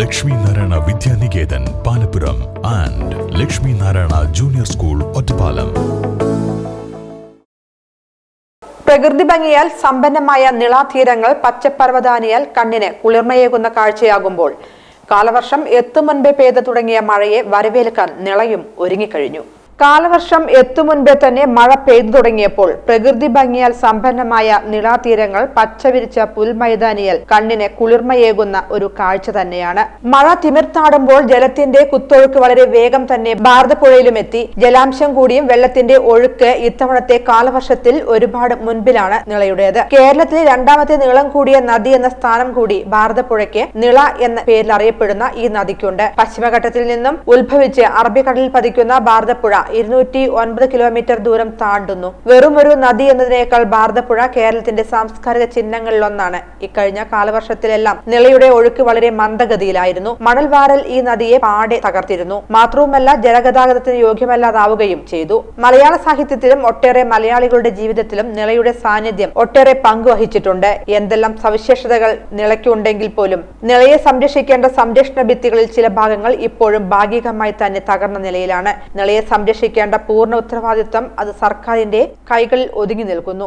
Lakshmi Narayana Vidyaniketan Palappuram and Lakshmi Narayana junior school Ottapalam. പ്രകൃതി ഭംഗിയാൽ സമ്പന്നമായ നിളാതീരങ്ങൾ പച്ചപ്പർവതാനിയാൽ കണ്ണിന് കുളിർമയേകുന്ന കാഴ്ചയാകുമ്പോൾ കാലവർഷം എത്തും മുൻപേ പെയ്തു തുടങ്ങിയ മഴയെ വരവേൽക്കാൻ നിളയും ഒരുങ്ങിക്കഴിഞ്ഞു. കാലവർഷം എത്തുമുൻപേ തന്നെ മഴ പെയ്തു തുടങ്ങിയപ്പോൾ പ്രകൃതി ഭംഗിയാൽ സമ്പന്നമായ നിളാതീരങ്ങൾ പച്ചവിരിച്ച പുൽമൈതാനിയൽ കണ്ണിന് കുളിർമയേകുന്ന ഒരു കാഴ്ച തന്നെയാണ്. മഴ തിമിർത്താടുമ്പോൾ ജലത്തിന്റെ കുത്തൊഴുക്ക് വളരെ വേഗം തന്നെ ഭാരതപ്പുഴയിലും എത്തി. ജലാംശം കൂടിയും വെള്ളത്തിന്റെ ഒഴുക്ക് ഇത്തവണത്തെ കാലവർഷത്തിൽ ഒരുപാട് മുൻപിലാണ് നിളയുടേത്. കേരളത്തിലെ രണ്ടാമത്തെ നീളം കൂടിയ നദി എന്ന സ്ഥാനം കൂടി ഭാരതപ്പുഴയ്ക്ക് നിള എന്ന പേരിൽ അറിയപ്പെടുന്ന ഈ നദിക്കുണ്ട്. പശ്ചിമഘട്ടത്തിൽ നിന്നും ഉത്ഭവിച്ച് അറബിക്കടലിൽ പതിക്കുന്ന ഭാരതപ്പുഴ ഇരുന്നൂറ്റി ഒൻപത് കിലോമീറ്റർ ദൂരം താണ്ടുന്നു. വെറും ഒരു നദി എന്നതിനേക്കാൾ ഭാരതപ്പുഴ കേരളത്തിന്റെ സാംസ്കാരിക ചിഹ്നങ്ങളിലൊന്നാണ്. ഇക്കഴിഞ്ഞ കാലവർഷത്തിലെല്ലാം നിളയുടെ ഒഴുക്ക് വളരെ മന്ദഗതിയിലായിരുന്നു. മണൽവാരൽ ഈ നദിയെ പാടെ തകർത്തിരുന്നു. മാത്രവുമല്ല ജലഗതാഗതത്തിന് യോഗ്യമല്ലാതാവുകയും ചെയ്തു. മലയാള സാഹിത്യത്തിലും ഒട്ടേറെ മലയാളികളുടെ ജീവിതത്തിലും നിളയുടെ സാന്നിധ്യം ഒട്ടേറെ പങ്കുവഹിച്ചിട്ടുണ്ട് എന്തെല്ലാം സവിശേഷതകൾ നിളയ്ക്കുണ്ടെങ്കിൽ പോലും നിളയെ സംരക്ഷിക്കേണ്ട സംരക്ഷണ ഭിത്തികളിൽ ചില ഭാഗങ്ങൾ ഇപ്പോഴും ഭാഗികമായി തന്നെ തകർന്ന നിലയിലാണ്. നിളയെ സംരക്ഷിക്കേണ്ട പൂർണ ഉത്തരവാദിത്വം അത് സർക്കാരിന്റെ കൈകളിൽ ഒതുങ്ങി നിൽക്കുന്നു.